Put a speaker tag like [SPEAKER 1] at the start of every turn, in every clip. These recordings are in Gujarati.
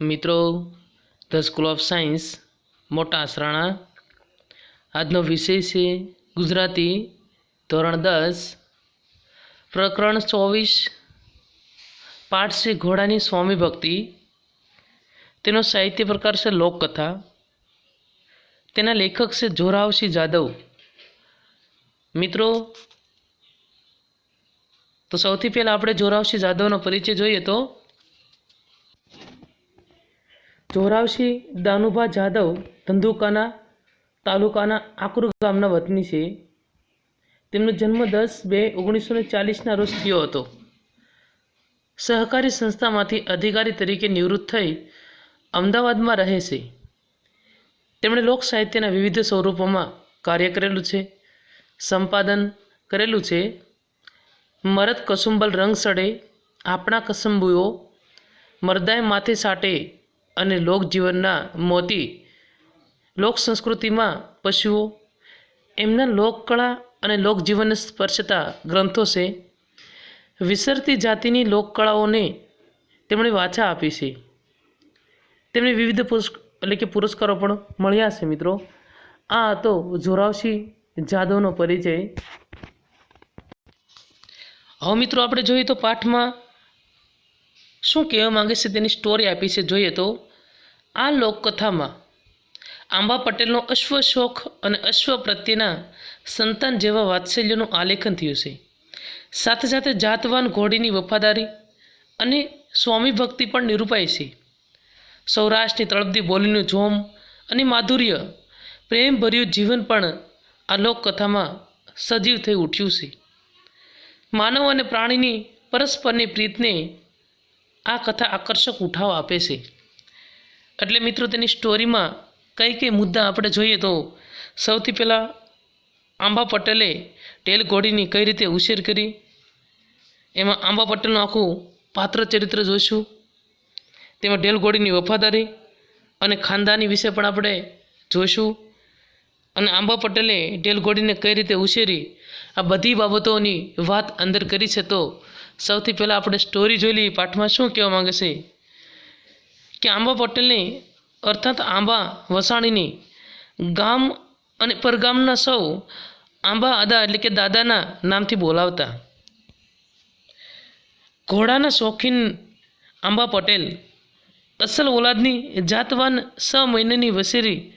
[SPEAKER 1] મિત્રો ધ સ્કૂલ ઓફ સાયન્સ મોટા આસરાણા આજનો વિષય છે ગુજરાતી ધોરણ દસ. પ્રકરણ ચોવીસ. પાઠ છે ઘોડાની સ્વામી ભક્તિ. તેનો સાહિત્ય પ્રકાર છે લોકકથા. તેના લેખક છે જોરાવસિંહ જાદવ. મિત્રો, તો સૌથી પહેલાં આપણે જોરાવસિંહ જાદવનો પરિચય જોઈએ તો જોરાવસિંહ દાનુભા જાદવ, ધંધુકાના તાલુકાના આકરુ ગામના વતની છે. તેમનો જન્મ દસ બે ઓગણીસો ને ચાલીસના રોજ થયો હતો. સહકારી સંસ્થામાંથી અધિકારી તરીકે નિવૃત્ત થઈ અમદાવાદમાં રહે છે. તેમણે લોક સાહિત્યના વિવિધ સ્વરૂપોમાં કાર્ય કરેલું છે. સંપાદન કરેલું છે. મરદ કસુંબલ રંગ સડે, આપણા કસંબુઓ, મરદાય માથે સાટે અને લોકજીવનના મોતી લોક સંસ્કૃતિમાં પશુઓ, એમના લોકકળા અને લોકજીવનને સ્પર્શતા ગ્રંથો છે. વિસરતી જાતિની લોકકળાઓને તેમણે વાચા આપી છે. તેમને વિવિધ પુરસ્ક એટલે કે પુરસ્કારો પણ મળ્યા છે મિત્રો. આ હતો જોરાવસિંહ જાદવનો પરિચય. હવે મિત્રો આપણે જોઈએ તો પાઠમાં શું કહેવા માંગે છે તેની સ્ટોરી આપી છે? જોઈએ તો, આ લોકકથામાં આંબા પટેલનો અશ્વ શોખ અને અશ્વ પ્રત્યેના સંતાન જેવા વાત્સલ્યનું આલેખન થયું છે. સાથે સાથે જાતવાન ઘોડીની વફાદારી અને સ્વામી ભક્તિ પણ નિરૂપાય છે. સૌરાષ્ટ્રની તળપદી બોલીનું જોમ અને માધુર્ય પ્રેમભર્યું જીવન પણ આ લોકકથામાં સજીવ થઈ ઉઠ્યું છે. માનવ અને પ્રાણીની પરસ્પરની પ્રીતને આ કથા આકર્ષક ઉઠાવ આપે છે. એટલે મિત્રો, તેની સ્ટોરીમાં કઈ કઈ મુદ્દા આપણે જોઈએ તો સૌથી પહેલાં આંબા પટેલે ટેલ ઘોડીની કઈ રીતે ઉછેર કરી? એમાં આંબા પટેલનું આખું પાત્ર ચરિત્ર જોઈશું. તેમાં ઢેલઘોડીની વફાદારી અને ખાનદાની વિશે પણ આપણે જોઈશું. અને આંબા પટેલે ઢેલઘોડીને કઈ રીતે ઉછેરી? આ બધી બાબતોની વાત અંદર કરી છે તો સૌથી પહેલાં આપણે સ્ટોરી જોઈ લઈએ પાઠમાં શું કહેવા માંગે છે? કે આંબા પટેલની અર્થાત આંબા વસાણીની ગામ અને પરગામના સૌ આંબા આદા એટલે કે દાદાના નામથી બોલાવતા. ઘોડાના શોખીન આંબા પટેલ અસલ ઓલાદની જાતવાન છ મહિનાની વસેરી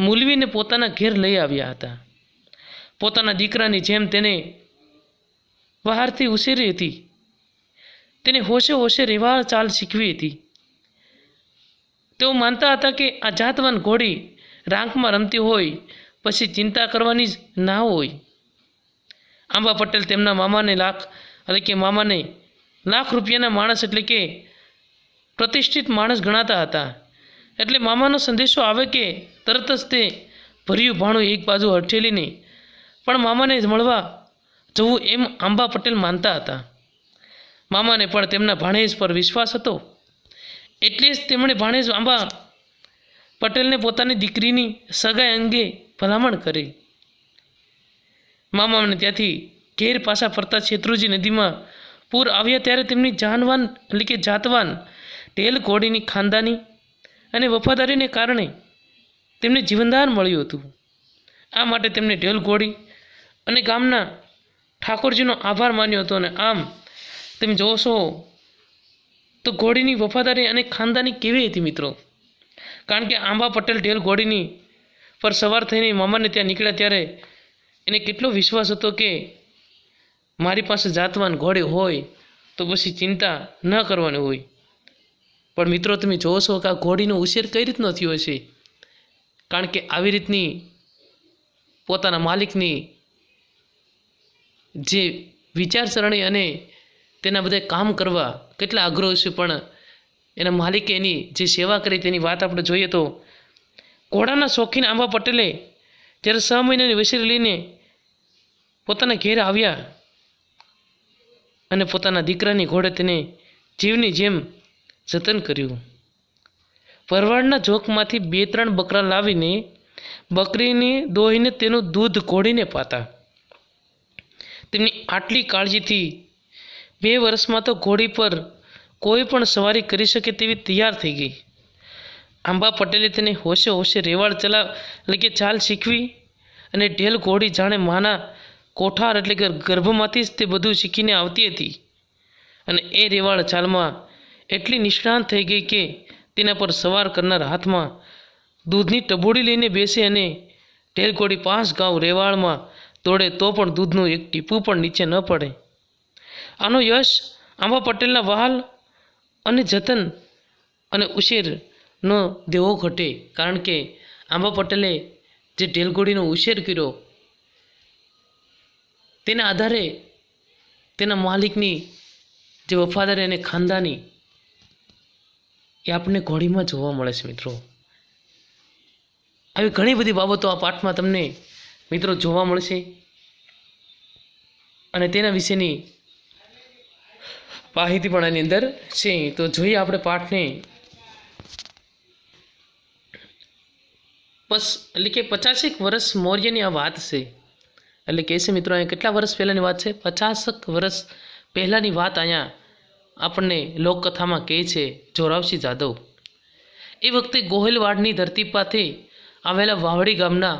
[SPEAKER 1] મૂલવીને પોતાના ઘેર લઈ આવ્યા હતા. પોતાના દીકરાની જેમ તેને બહારથી ઉછેરી હતી. તેને હોશે હોશે રેવાળ ચાલ શીખવી હતી. તેઓ માનતા હતા કે આ જાતવાન ઘોડી રાંકમાં રમતી હોય, પછી ચિંતા કરવાની જ ના હોય. આંબા પટેલ તેમના મામાને લાખ, એટલે કે મામાને લાખ રૂપિયાના માણસ એટલે કે પ્રતિષ્ઠિત માણસ ગણાતા હતા. એટલે મામાનો સંદેશો આવે કે તરત જ તે ભર્યું ભાણું એક બાજુ હઠેલીને, પણ મામાને જ મળવા જવું એમ આંબા પટેલ માનતા હતા. મામાને પણ તેમના ભાણેજ પર વિશ્વાસ હતો. એટલે જ તેમણે ભાણેજ આંબા પટેલને પોતાની દીકરીની સગાઈ અંગે ભલામણ કરી. મામાને ત્યાંથી ઘેર પાછા ફરતા શેત્રુજી નદીમાં પૂર આવ્યા ત્યારે તેમની જાનવાન એટલે કે જાતવાન ટેલ ઘોડીની ખાનદાની અને વફાદારીને કારણે તેમને જીવનદાન મળ્યું હતું. આ માટે તેમને ઢેલ ઘોડી અને ગામના ઠાકોરજીનો આભાર માન્યો હતો અને આમ તમે જોશો તો ઘોડીની વફાદારી અને ખાનદાની કેવી હતી મિત્રો? કારણ કે આંબા પટેલ ઢેલ ઘોડીની પર સવાર થઈને મામાને ત્યાં નીકળ્યા ત્યારે એને કેટલો વિશ્વાસ હતો કે મારી પાસે જાતવાન ઘોડી હોય તો પછી ચિંતા ન કરવાની હોય. પણ મિત્રો, તમે જોશો કે આ ઘોડીનો ઉછેર કઈ રીતનો થયો છે કારણ કે આવી રીતની પોતાના માલિકની જે વિચારસરણી અને તેના બધા કામ કરવા કેટલા આગ્રહ છે પણ એના માલિકે એની જે સેવા કરી તેની વાત આપણે જોઈએ તો ઘોડાના શોખીન આંબા પટેલે જ્યારે છ મહિનાની વસેરી લઈને પોતાના ઘેર આવ્યા અને પોતાના દીકરાની ઘોડે તેને જીવની જેમ જતન કર્યું. ભરવાડના જોકમાંથી બે ત્રણ બકરા લાવીને બકરીને દોહીને તેનું દૂધ ઘોડીને પાતા. તેમની આટલી કાળજીથી બે વર્ષમાં તો ઘોડી પર કોઈ પણ સવારી કરી શકે તેવી તૈયાર થઈ ગઈ. આંબા પટેલે તેને હોશે હોશે રેવાડ ચલાવ એટલે કે ચાલ શીખવી અને ઢેલ ઘોડી જાણે માના કોઠાર એટલે કે ગર્ભમાંથી જ તે બધું શીખીને આવતી હતી. અને એ રેવાડ ચાલમાં એટલી નિષ્ણાંત થઈ ગઈ કે તેના પર સવાર કરનાર હાથમાં દૂધની ટબોડી લઈને બેસે અને ઢેલ ઘોડી પાંચ ગાંવ રેવાળમાં દોડે તો પણ દૂધનું એક ટીપું પણ નીચે ન પડે. આનો યશ, આંબા પટેલના વહાલ અને જતન અને ઉછેરનો દેવો ઘટે. કારણ કે આંબા પટેલે જે ઢેલઘોડીનો ઉછેર કર્યો, તેના આધારે તેના માલિકની જે વફાદારી અને ખાનદાની એ આપણને ઘોડીમાં જોવા મળે છે મિત્રો. આવી ઘણી બધી બાબતો આ પાઠમાં તમને મિત્રો જોવા મળશે. અને તેના વિશેની માહિતી પણ આની અંદર છે. તો જોઈએ આપણે પાઠને. પસ, એટલે કે પચાસેક વર્ષ મૌર્યની આ વાત છે. એટલે કે છે મિત્રો, અહીંયા કેટલા વર્ષ પહેલાંની વાત છે? પચાસક વર્ષ પહેલાંની વાત અહીંયા આપણને લોકકથામાં કહે છે જોરાવસિંહ જાદવ એ વખતે ગોહિલવાડની ધરતી પાસે આવેલા વાવડી ગામના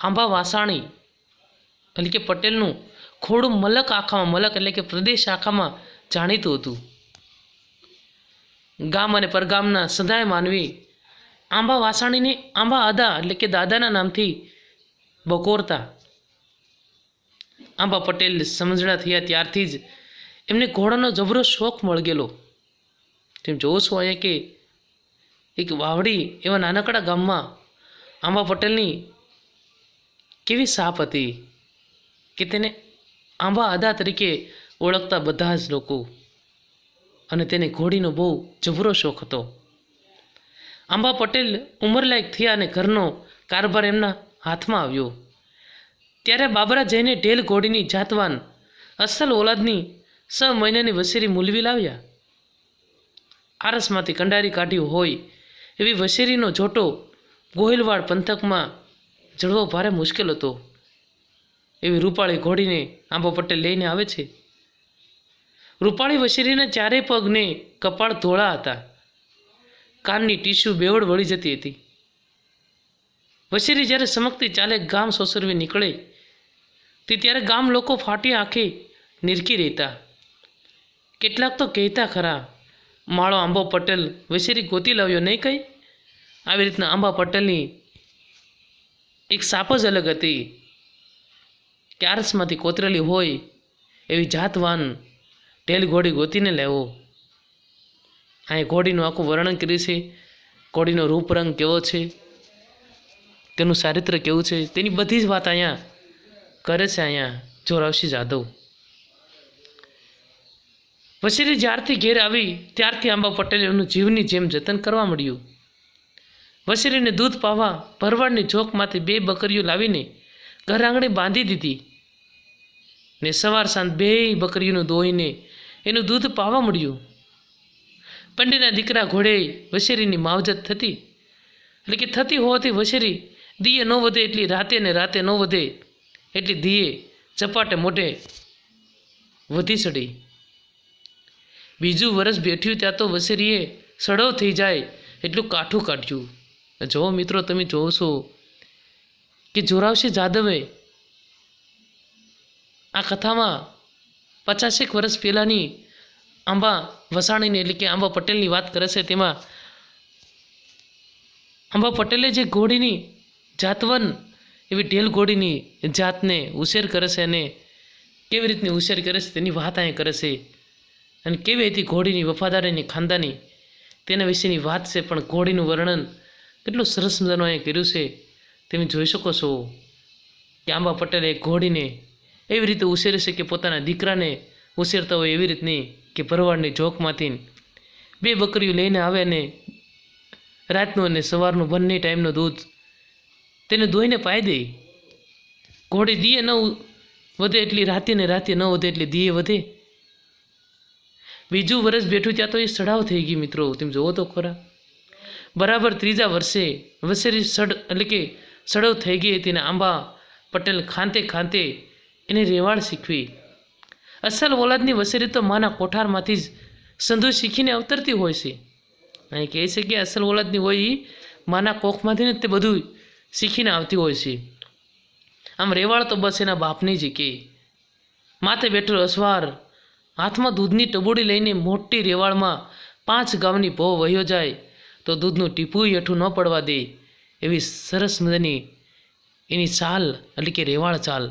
[SPEAKER 1] આંબા વાસાણી, એટલે કે પટેલનું ખોડું મલક આખામાં, મલક એટલે કે પ્રદેશ આખામાં જાણીતું હતું. ગામ અને પરગામના સદાય માનવી આંબા વાસાણીને આંબા આદા એટલે કે દાદાના નામથી બકોરતા. આંબા પટેલ સમજણા થયા ત્યારથી જ એમને ઘોડાનો જબરો શોખ મળગેલો. તેમ જોવો છો અહીંયા કે એક વાવડી એવા નાનકડા ગામમાં આંબા પટેલની કેવી સાપ હતી કે તેને આંબા આદા તરીકે ઓળખતા બધા જ લોકો. અને તેને ઘોડીનો બહુ જબરો શોખ હતો. આંબા પટેલ ઉંમરલાયક થયા અને ઘરનો કારભાર એમના હાથમાં આવ્યો. ત્યારે બાબરા જઈને ઢેલ ઘોડીની જાતવાન અસલ ઓલાદની છ મહિનાની વસેરી મૂલવી લાવ્યા. આરસમાંથી કંડારી કાઢ્યું હોય એવી વસેરીનો જોટો ગોહિલવાડ પંથકમાં જળવો ભારે મુશ્કેલ હતો. એવી રૂપાળી ઘોડીને આંબા પટેલ લઈને આવે છે. રૂપાળી વસેરીના ચારે પગને કપાળ ધોળા હતા. કાનની ટીસ્યુ બેવડ વળી જતી હતી. વસેરી જ્યારે સમકતી ચાલે ગામ સોસરવી નીકળે, તે ત્યારે ગામ લોકો ફાટી આંખે નિરખી રહેતા. કેટલાક તો કહેતા ખરા, માળો આંબો પટેલ વસેરી ગોતી લાવ્યો નહીં કંઈ? આવી રીતના આંબા પટેલની એક સાપ જ અલગ હતી. ક્યારસમાંથી કોતરેલી હોય એવી જાતવાન ઢેલ ઘોડી ગોતીને લેવો. અહીં ઘોડીનું આખું વર્ણન કર્યું છે. ઘોડીનો રૂપરંગ કેવો છે? તેનું ચારિત્ર કેવું છે? તેની બધી જ વાત અહીંયા કરે છે અહીંયા જોરાવસિંહ જાદવ વસેરી જ્યારથી ઘેર આવી, ત્યારથી આંબા પટેલે એનું જીવની જેમ જતન કરવા મળ્યું વસેરીને દૂધ પાવા, ભરવાડની જોકમાંથી બે બકરીઓ લાવીને ઘર આંગણે બાંધી દીધી ને સવાર સાંજ બે બકરીઓનું દોઈને એનું દૂધ પાવા મળ્યું. પંડીના દીકરા ઘોડે વસેરીની માવજત થતી. એટલે કે થતી હોવાથી વસેરી દીએ ન વધે એટલી રાતે ને રાતે ન વધે એટલી દીએ ચપાટે મોઢે વધી ચડી બીજું વરસ બેઠ્યું ત્યાં તો વસેરીએ સડવ થઈ જાય એટલું કાઠું કાઢ્યું. જો મિત્રો, તમે જોવો કે જોરાવસિંહ જાદવે. આ કથામાં પચાસેક વર્ષ પહેલાંની આંબા વસાણીની એટલે કે આંબા પટેલની વાત કરે છે, તેમાં આંબા પટેલે જે ઘોડીની જાતવન એવી ઢેલ ઘોડીની જાતને ઉછેર કરે છે અને કેવી રીતની ઉછેર કરે છે તેની વાત અહીં કરે છે. અને કેવી હતી ઘોડીની વફાદારીની ખાનદાની તેના વિશેની વાત છે, પણ ઘોડીનું વર્ણન કેટલું સરસ મજાનું અહીંયા કર્યું છે. તમે જોઈ શકો છો કે આંબા પટેલે ઘોડીને એવી રીતે ઉછેરે છે કે પોતાના દીકરાને ઉછેરતા હોય એવી રીતની કે ભરવાડની જોકમાંથી બે બકરીઓ લઈને આવે અને રાતનું અને સવારનું બંને ટાઈમનું દૂધ તેને ધોઈને પાઈ દે. ઘોડી દીએ ન વધે એટલી રાતે ને રાતે ન વધે એટલી દીએ વધે. બીજું વર્ષ બેઠું ત્યાં તો એ સડાવ થઈ ગઈ મિત્રો, તેમ જોવો તો ખરા. બરાબર ત્રીજા વર્ષે વસેરી સડ, એટલે કે સડવ થઈ ગઈ હતી ને આંબા પટેલ ખાંતે ખાંતે એને રેવાડ શીખવી. અસલ ઓલાદની વસેરી તો માના કોઠારમાંથી જ સંધુ શીખીને અવતરતી હોય છે. અહીં કહે છે કે અસલ ઓલાદની હોય એ માના કોખમાંથી ને તે બધું શીખીને આવતી હોય છે. આમ રેવાળ તો બસ એના બાપની જ કે માથે બેઠો અસવાર, હાથમાં દૂધની ટબોડી લઈને મોટી રેવાળમાં પાંચ ગામની ભો વહ્યો જાય, તો દૂધનું ટીપું હેઠું ન પડવા દે, એવી સરસ મજાની એની ચાલ, એટલે કે રેવાળ ચાલ.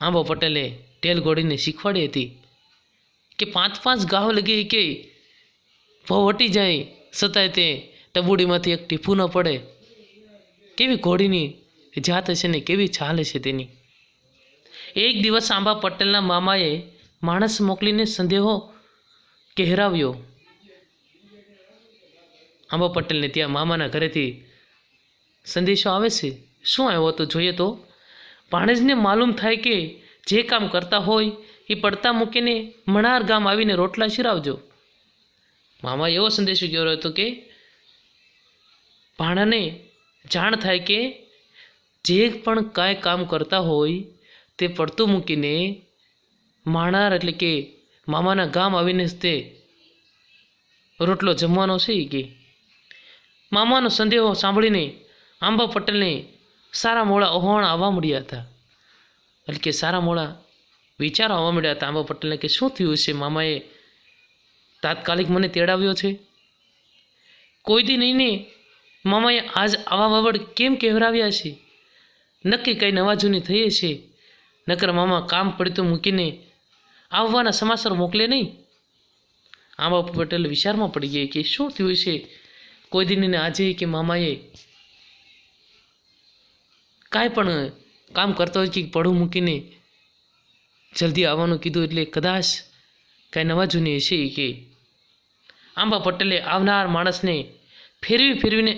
[SPEAKER 1] આંબો પટેલે ટેલ ઘોડીને શીખવાડી હતી કે પાંચ પાંચ ગાહો લગી કે ભો વટી જાય છતાંય તે ટબુડીમાંથી એક ટીપું ન પડે. કેવી ઘોડીની જાત હશે ને કેવી ચાલ હશે તેની? એક દિવસ આંબા પટેલના મામાએ માણસ મોકલીને સંદેહો કહેરાવ્યો. આંબા પટેલને ત્યાં મામાના ઘરેથી સંદેશો આવે છે. શું આવ્યો તો જોઈએ તો ભાણેજને માલુમ થાય કે જે કામ કરતા હોય એ પડતા મૂકીને મણાર ગામ આવીને રોટલા શિરાવજો. મામા એવો સંદેશો ગયો હતો કે ભાણાને જાણ થાય કે જે પણ કાંઈ કામ કરતા હોય તે પડતું મૂકીને માણાર એટલે કે મામાના ગામ આવીને તે રોટલો જમવાનો છે કે. મામાનો સંદેહો સાંભળીને આંબા પટેલને સારા મોળા ઓહોણ આવવા મળ્યા હતા. એટલે કે સારા મોડા વિચારો આવવા મળ્યા હતા આંબા પટેલને કે શું થયું છે? મામાએ તાત્કાલિક મને તેડાવ્યો છે? કોઈ દી નહીં ને મામાએ આજ આવા વાવડ કેમ કહેવરાવ્યા છે? નક્કી કંઈ નવા જૂની થઈએ છે? નકર મામા કામ પડતું મૂકીને આવવાના સમાચાર મોકલે નહીં? આંબા પટેલ વિચારમાં પડી ગયા કે શું થયું છે? કોઈ દિનને આજે કે મામાએ કાંઈ પણ કામ કરતો હોય કે પડું મૂકીને જલ્દી આવવાનું કીધું એટલે કદાચ કાંઈ નવા જૂની હશે કે. આંબા પટેલે આવનાર માણસને ફેરવી ફેરવીને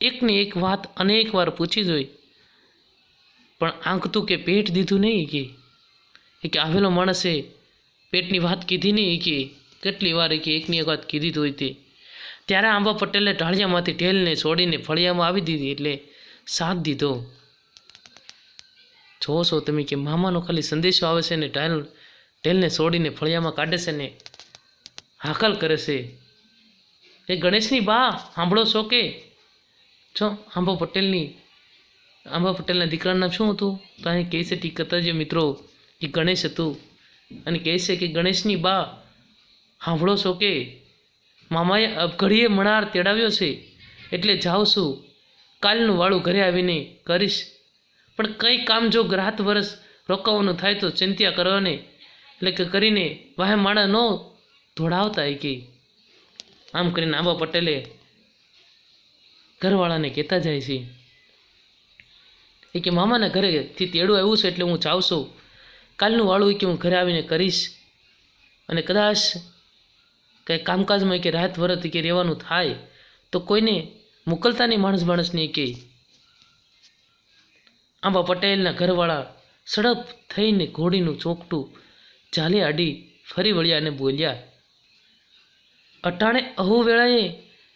[SPEAKER 1] એકને એક વાત અનેક વાર પૂછી જોઈ. પણ આંકતું કે પેટ દીધું નહીં કે. આવેલો માણસે પેટની વાત કીધી નહીં કે. કેટલી વાર કે એકની એક વાત કીધી હોય તે. ત્યારે આંબા પટેલે ઢાળિયામાંથી ઢેલને છોડીને ફળિયામાં આવી દીધી એટલે સાથ દીધો. છો તમે કે મામાનો ખાલી સંદેશો આવે છે ને ઢાલ ઢેલને છોડીને ફળિયામાં કાઢે છે ને હાકલ કરે છે. એ ગણેશની બા, સાંભળો છો કે? જો, આંબા પટેલની આંબા પટેલના દીકરાનું નામ શું હતું? તો અહીં કહે છે ટીક કરતા જે મિત્રો, એ ગણેશ હતું. અને કહે છે કે ગણેશની બા, સાંભળો છો કે? મામાએ અબઘડીએ મણાર તેડાવ્યો છે. એટલે જાઉં છું. કાલનું વાળું ઘરે આવીને કરીશ. પણ કંઈ કામ જો રાત વરસ રોકાવાનું થાય તો ચિંત્યા કરવાને. એટલે કે કરીને વાહે માણા ન ધોળાવતા એ કે. આમ કરીને આંબા પટેલે ઘરવાળાને કહેતા જાય છે. એ કે મામાના ઘરેથી તેડું આવ્યું છે એટલે હું જાઉં છું. કાલનું વાળું કે હું ઘરે આવીને કરીશ. અને કદાચ કંઈ કામકાજમાં કે રાહત વરત કે રહેવાનું થાય તો કોઈને મોકલતા નહીં માણસ માણસને કે. આંબા પટેલના ઘરવાળા સડપ થઈને ઘોડીનું ચોકટું ચાલે આડી ફરી વળ્યા અને બોલ્યા, અટાણે અહુ વેળાએ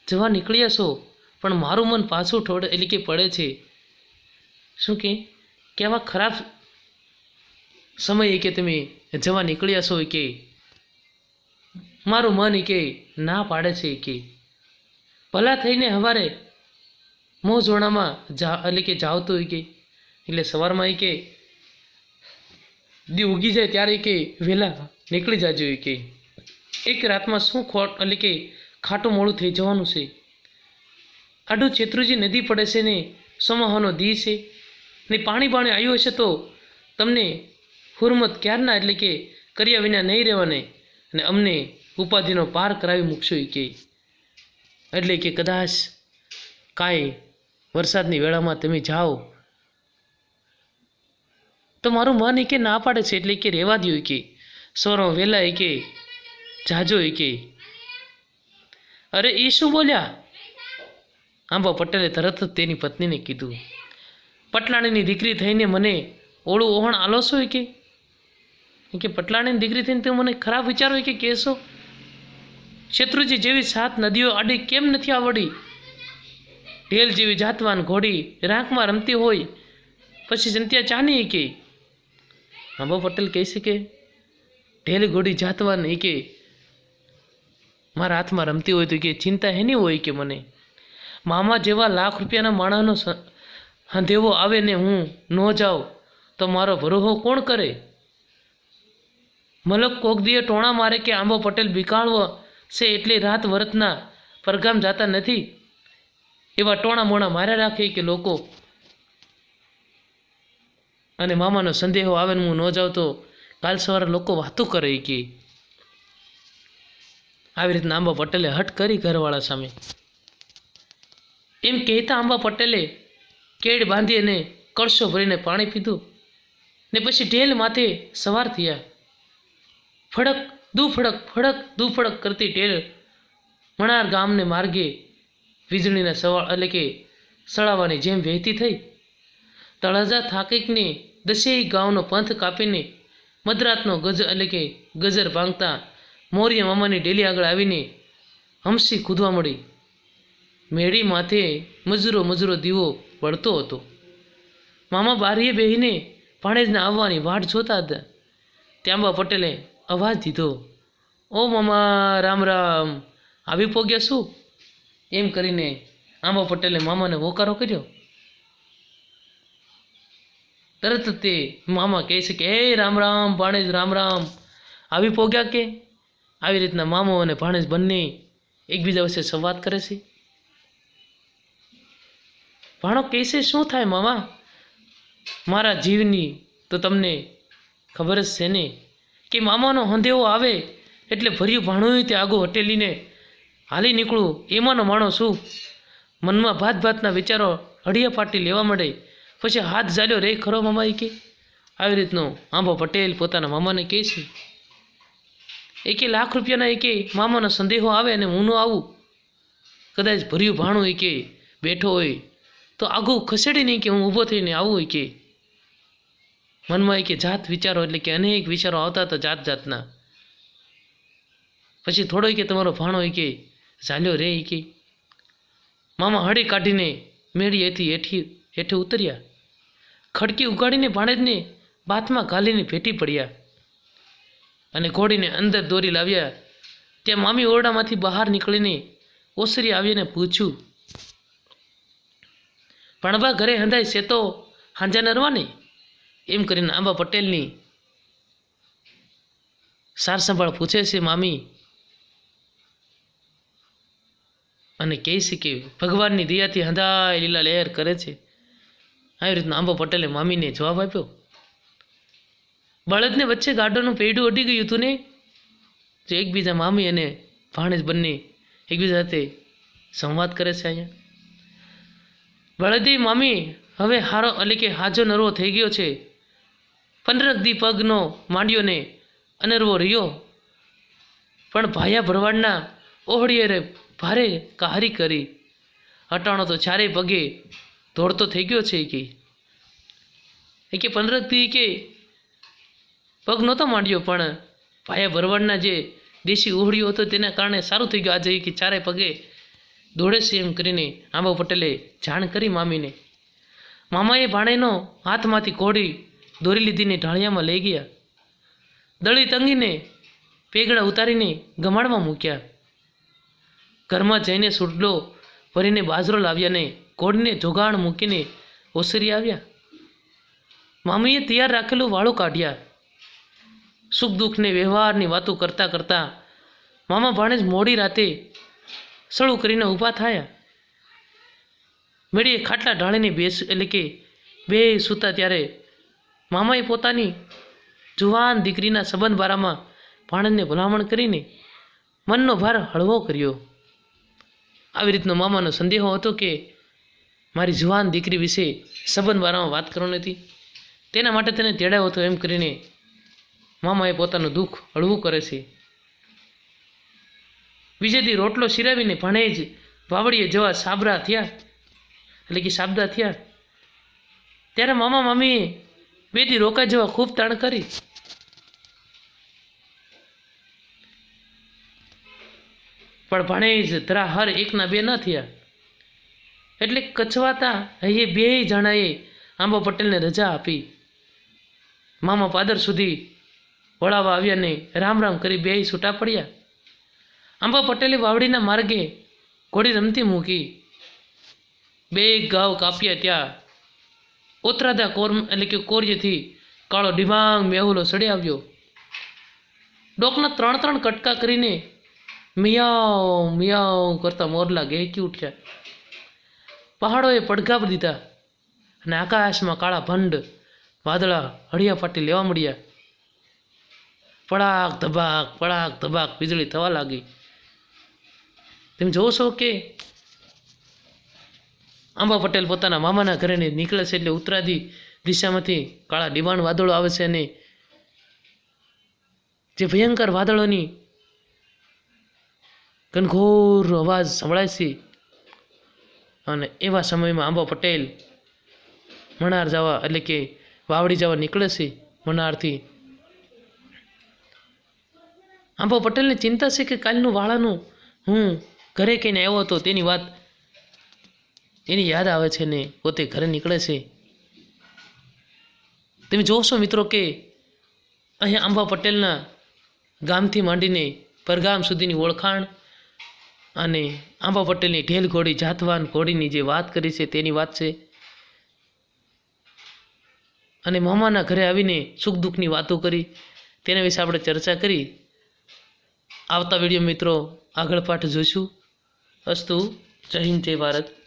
[SPEAKER 1] જવા નીકળ્યા છો, પણ મારું મન પાછું ઠોડ એટલે કે પડે છે. શું કે? કેવા ખરાબ સમયે કે તમે જવા નીકળ્યા છો કે? મારું મન કે ના પાડે છે કે? ભલા થઈને હવારે મોં જોણામાં જા, એટલે કે જાવ તો કે? એટલે સવારમાં એ કે, દી ઉગી જાય ત્યારે કે વહેલા નીકળી જાજો. એ કે, એક રાતમાં શું ખોટ, એટલે કે ખાટું મોડું થઈ જવાનું છે? આડું ચેત્રુજી નદી પડે છે ને, સમાહોનો દી છે? ને પાણી પાણી આવ્યું હશે તો તમને હુરમત ક્યારના, એટલે કે કર્યા વિના નહીં રહેવાને? અને અમને ઉપાધિનો પાર કરાવી મૂકશો. એ કે, એટલે કે કદાચ કાંઈ વરસાદની વેળામાં તમે જાઓ તો મારું મન એ કે ના પાડે છે એટલે કે રહેવા દો કે સોરો વહેલા એ કે જાજો એ કે અરે એ શું બોલ્યા? આંબા પટેલે તરત જ તેની પત્નીને કીધું, પટલાણીની દીકરી થઈને મને ઓળું ઓહણ આલો છો એ કે કે પટલાણીની દીકરી થઈને તું મને ખરાબ વિચારો કે કહેશો? શત્રુજી જેવી સાત નદીઓ આડી કેમ નથી આવડી? ઢેલ જેવી જાતવાન ઘોડી રાંકમાં રમતી હોય, પછી જંત્યા ચાની કે આંબા પટેલ કહે છે કે, ઢેલ ઘોડી જાતવાન એ કે, મારા હાથમાં રમતી હોય તો કે ચિંતા એની હોય કે મને? મામા જેવા લાખ રૂપિયાના માણસનો હંધેવો આવે ને હું ન જાઉં, તો મારો ભરોહો કોણ કરે? મલક કોકદીએ ટોણા મારે કે આંબો પટેલ બિકાણવો છે એટલી રાત વરતના પરગામ જાતા નથી? એવા ટોણા મોણા માર્યા રાખે કે લોકો અને મામાનો સંદેહો આવે ને હું ન જાઉં તો કાલ સવારે લોકો વાતો કરે ઈ કે. આવી રીતના આંબા પટેલે હટ કરી ઘરવાળા સામે. એમ કહેતા આંબા પટેલે કેડ બાંધી અને કળશો ભરીને પાણી પીધું ને પછી ઢેલ માથે સવાર થયા. ફડક દુ ફડક ફડક દુ ફડક કરતી ઢેલ મણાર ગામને માર્ગે વીજળીના સવાળ એટલે કે સળાવાની જેમ વહેતી થઈ. તળાજા થાકીકને દશેય ગામનો પંથ કાપીને મધરાતનો ગજ એટલે કે ગજર ભાંગતા મોર્ય મામાની ડેલી આગળ આવીને હમસી કૂદવા મળી. મેળી માથે મજૂરો મજૂરો દીવો બળતો હતો. મામા બારીએ બેહીને ભાણેજને આવવાની વાટ જોતા હતા ત્યાંબા પટેલે અવાજ દીધો, ઓ મામા, રામ રામ, આવી પોગ્યા શું? એમ કરીને આંબા પટેલે મામાને હોકારો કર્યો. તરત તે મામા કહે છે કે એ રામ રામ, ભાણેજ, રામ રામ. આવી પોગ્યા કે? આવી રીતના મામો અને ભાણેજ બંને એકબીજા વચ્ચે સંવાદ કરે છે. ભાણો કહે છે, શું થાય મામા? મારા જીવની તો તમને ખબર જ છે ને કે મામાનો હંધેવો આવે એટલે ભર્યું ભાણું તે આગો હટેલીને હાલી નીકળું. એમાંનો માણો શું? મનમાં ભાત ભાતના વિચારો હળિયા ફાટી લેવા માંડે. પછી હાથ ઝાલ્યો, રે ખરો મામા એ કે? આવી રીતનો આંબો પટેલ પોતાના મામાને કહે છે. એકે લાખ રૂપિયાના એ કે મામાનો સંદેહો આવે અને હું ન આવું. કદાચ ભર્યું ભાણું એકે બેઠો હોય તો ખસેડી નહીં કે હું ઊભો થઈને આવું હોય કે મનમાં કે જાત વિચારો એટલે કે અનેક વિચારો આવતા હતા જાત જાતના. પછી થોડો કે તમારો ભાણો એ કે ઝાલ્યો રે એ કે મામા હળી કાઢીને મેળી એથી હેઠી, હેઠે ઉતર્યા. ખડકી ઉગાડીને ભાણેજને બાથમાં ઘાલીને ભેટી પડ્યા અને ઘોડીને અંદર દોરી લાવ્યા. ત્યાં મામી ઓરડામાંથી બહાર નીકળીને ઓસરી આવીને પૂછ્યું, ભણવા ઘરે હંધાય છે તો હાંજા નરવાને? એમ કરીને આંબા પટેલની સાર સંભાળ પૂછે છે મામી અને કહે છે કે ભગવાનની દયાથી હંધાય લીલા લહેર કરે છે. આવી રીતના આંબા પટેલે મામીને જવાબ આપ્યો. બળદને વચ્ચે ગાડોનું પેઢું અડી ગયું હતું ને, જે એકબીજા મામી અને ભાણેજ બંને એકબીજા સાથે સંવાદ કરે છે અહીંયા. બળદી મામી, હવે હારો એટલે કે હાજો નરવો થઈ ગયો છે. પંદરક દી પગનો માંડ્યો ને અનરવો રહ્યો. પણ ભાયા ભરવાડના ઓહળીએ ભારે કાહરી કરી. હટાણો તો ચારે પગે દોડતો થઈ ગયો છે કે એ કે પંદરક કે પગ નહોતો માંડ્યો, પણ ભાયા ભરવાડના જે દેશી ઓહળીઓ હતો તેના કારણે સારું થઈ ગયું. આજે એ કે ચારે પગે દોડે છે એમ કરીને આંબા પટેલે જાણ કરી મામીને. મામાએ ભાણેનો હાથમાંથી ઘોડી દોરી લીધીને ઢાળિયામાં લઈ ગયા. દળી તંગીને પેગડા ઉતારીને ગમાડમાં મૂક્યા. ઘરમાં જઈને સુડલો ભરીને બાજરો લાવ્યા ને ઘોડીને જોગાણ મૂકીને ઓસરી આવ્યા. મામીએ તૈયાર રાખેલું વાળું કાઢ્યા. સુખ દુઃખને વ્યવહારની વાતો કરતાં કરતાં મામા ભાણેજ મોડી રાતે સળું કરીને ઊભા થયા. મેળીએ ખાટલા ઢાળીને બેસ એટલે કે બે સૂતા ત્યારે મામાએ પોતાની જુવાન દીકરીના સંબંધ બારામાં ભાણેજને ભલામણ કરીને મનનો ભાર હળવો કર્યો. આવી રીતનો મામાનો સંદેહો હતો કે મારી જુવાન દીકરી વિશે સંબંધ બારામાં વાત કરવાની હતી તેના માટે તેને તેડાયો હતો એમ કરીને મામાએ પોતાનું દુઃખ હળવું કરે છે. દી રોટલો શિરાવીને ભણે જ વાવડીએ જવા સાબરા થયા. એટલે કે સાબદા થયા. ત્યારે મામા મામીએ બે દી રોકા જવા ખૂબ તાણ કરી. પણ ભણે જ ધરા હર એકના બે ન થયા. એટલે કચવાતા હૈયે બે જણાએ આંબા પટેલને રજા આપી. મામા પાદર સુધી વળાવવા આવ્યા ને રામ રામ કરી બે છૂટા પડ્યા. આંબા પટેલે વાવડીના માર્ગે ઘોડી રમતી મૂકી. બે ગાવ કાપ્યા ત્યાં. ઓતરાદા કોર, એટલે કે કોર્યથી કાળો ડિબાંગ મેહુલો સડી આવ્યો. ડોકના ત્રણ ત્રણ કટકા કરીને મિયાવ મિયાઉ કરતા મોરલા ગેકી ઉઠ્યા. પહાડોએ પડઘા દીધા અને આકાશમાં કાળા ભંડ, વાદળા, હળિયા ફાટી લેવા મળ્યા. પડાક, ધબાક પડાક, ધબાક વીજળી થવા લાગી. તમે છો કે આંબા પટેલ પોતાના મામાના ઘરે નીકળે છે એટલે ઉત્તરાદી દિશામાંથી કાળા ડિબાણ વાદળો આવે છે અને જે ભયંકર વાદળોની ઘનઘોર અવાજ સંભળાય છે. અને એવા સમયમાં આંબા પટેલ મણાર જવા એટલે કે વાવડી જવા નીકળે છે મણારથી. આંબા પટેલને ચિંતા છે કે કાલનું વાળાનું હું ઘરે કહીને આવ્યો હતો તેની વાત એની યાદ આવે છે ને પોતે ઘરે નીકળે છે. તમે જોશો મિત્રો કે અહીંયા આંબા પટેલના ગામથી માંડીને પરગામ સુધીની ઓળખાણ અને આંબા પટેલની ઢેલ ઘોડી, જાતવાન ઘોડીની જે વાત કરી છે તેની વાત છે. અને મામાના ઘરે આવીને સુખ દુઃખની વાતો કરી. તેના વિશે આપણે ચર્ચા કરી. આવતા વીડિયો મિત્રો આગળ પાઠ જોઈશું. અસ્તુ, જય હિન્દ, જય ભારત.